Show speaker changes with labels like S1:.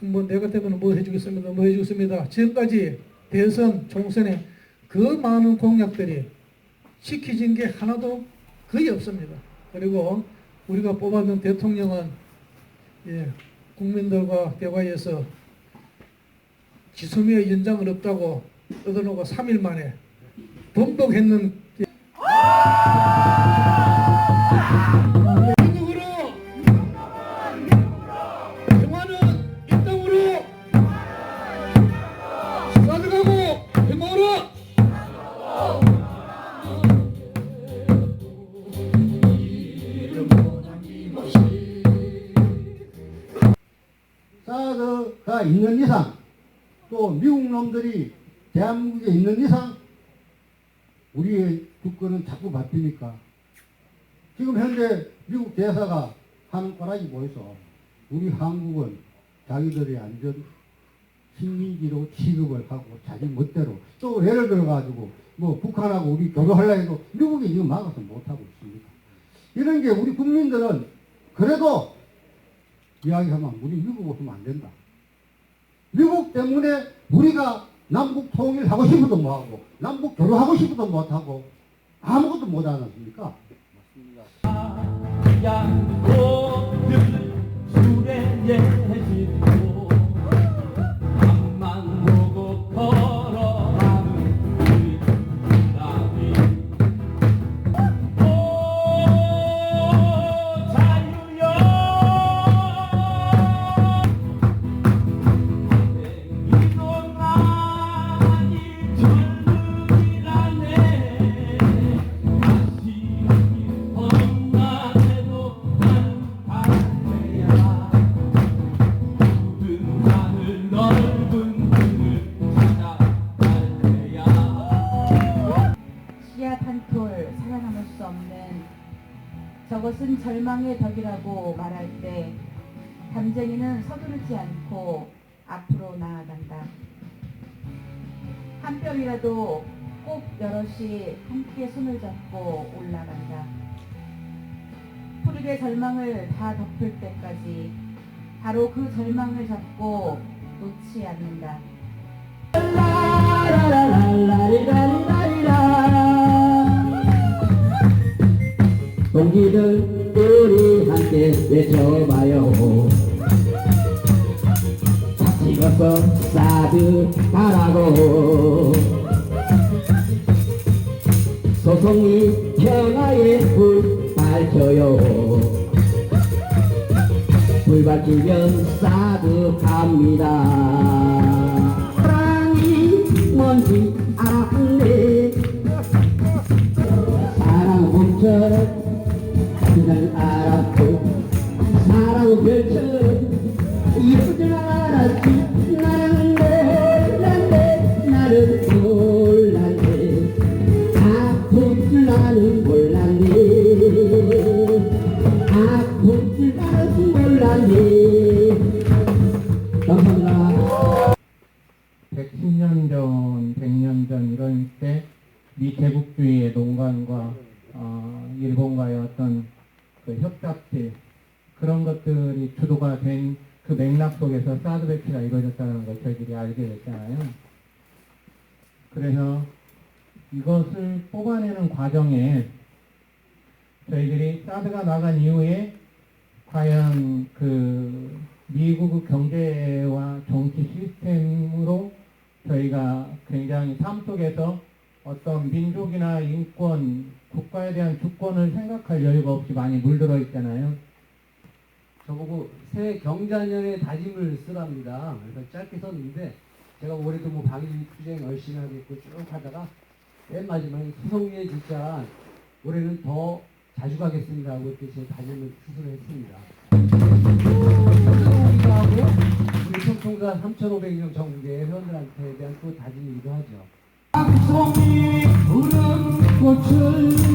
S1: 뭐 내가 되면 뭐 해주겠습니다, 뭐 해주겠습니다. 지금까지 대선, 총선에 그 많은 공약들이 지켜진 게 하나도 거의 없습니다. 그리고 우리가 뽑아둔 대통령은 예, 국민들과 대화해서 지소미아 연장은 없다고 얻어놓고 3일 만에 번복했는
S2: 사드가 있는 이상 또 미국 놈들이 대한민국에 있는 이상 우리의 주권은 자꾸 바뀌니까 지금 현재 미국 대사가 하는 거라기 보여서 우리 한국은 자기들의 안전 식민지로 취급을 하고 자기 멋대로 또 예를 들어 가지고 뭐 북한하고 우리 교류하려 해도 미국이 지금 막아서 못하고 있습니다. 이런 게 우리 국민들은 그래도 이야기하면 우리 미국 없으면 안 된다. 미국 때문에 우리가 남북 통일하고 싶어도 못하고 남북 교류하고 싶어도 못하고 아무것도 못하지 않습니까?
S3: 양고들
S4: 수 없는 저것은 절망의 덕이라고 말할 때 담쟁이는 서두르지 않고 앞으로 나아간다. 한 뼘이라도 꼭 여럿이 함께 손을 잡고 올라간다. 푸르게 절망을 다 덮을 때까지 바로 그 절망을 잡고 놓지 않는다.
S3: 동기들 우리 함께 외쳐봐요. 찍어서 사드 가라고 소송이 평화의 불 밝혀요. 불 밝히면 사드 갑니다. 사랑이 뭔지 알았네. 사랑 봄처럼 그날 알았고 사랑 별처럼 줄 알았지. 나는 몰랐네. 나는 몰랐네. 아픈 줄 나는 몰랐네. 아픈 줄 나는 몰랐네. 감사합니다
S5: 110년 전, 100년 전 이런 때 미 제국주의의 농간과 어, 일본과의 어떤 그 협작들 그런 것들이 주도가 된 그 맥락 속에서 사드 배치가 이루어졌다는 걸 저희들이 알게 됐잖아요. 그래서 이것을 뽑아내는 과정에 저희들이 사드가 나간 이후에 과연 그 미국 경제와 정치 시스템으로 저희가 굉장히 삶 속에서 어떤 민족이나 인권, 국가에 대한 주권을 생각할 여유가 없이 많이 물들어 있잖아요.
S6: 저보고 새 경자년의 다짐을 쓰랍니다. 그래서 짧게 썼는데 제가 올해도 뭐 방위 투쟁 열심히 하겠고 쭉 하다가 맨 마지막에 수성리에 진짜 올해는 더 자주 가겠습니다 하고 이렇게 제 다짐을 스스로 했습니다. 우리가 하고 우리 총총사 3,500명 전국의 회원들한테 대한 또 다짐이기도 하죠.
S3: 송이 푸른 꽃을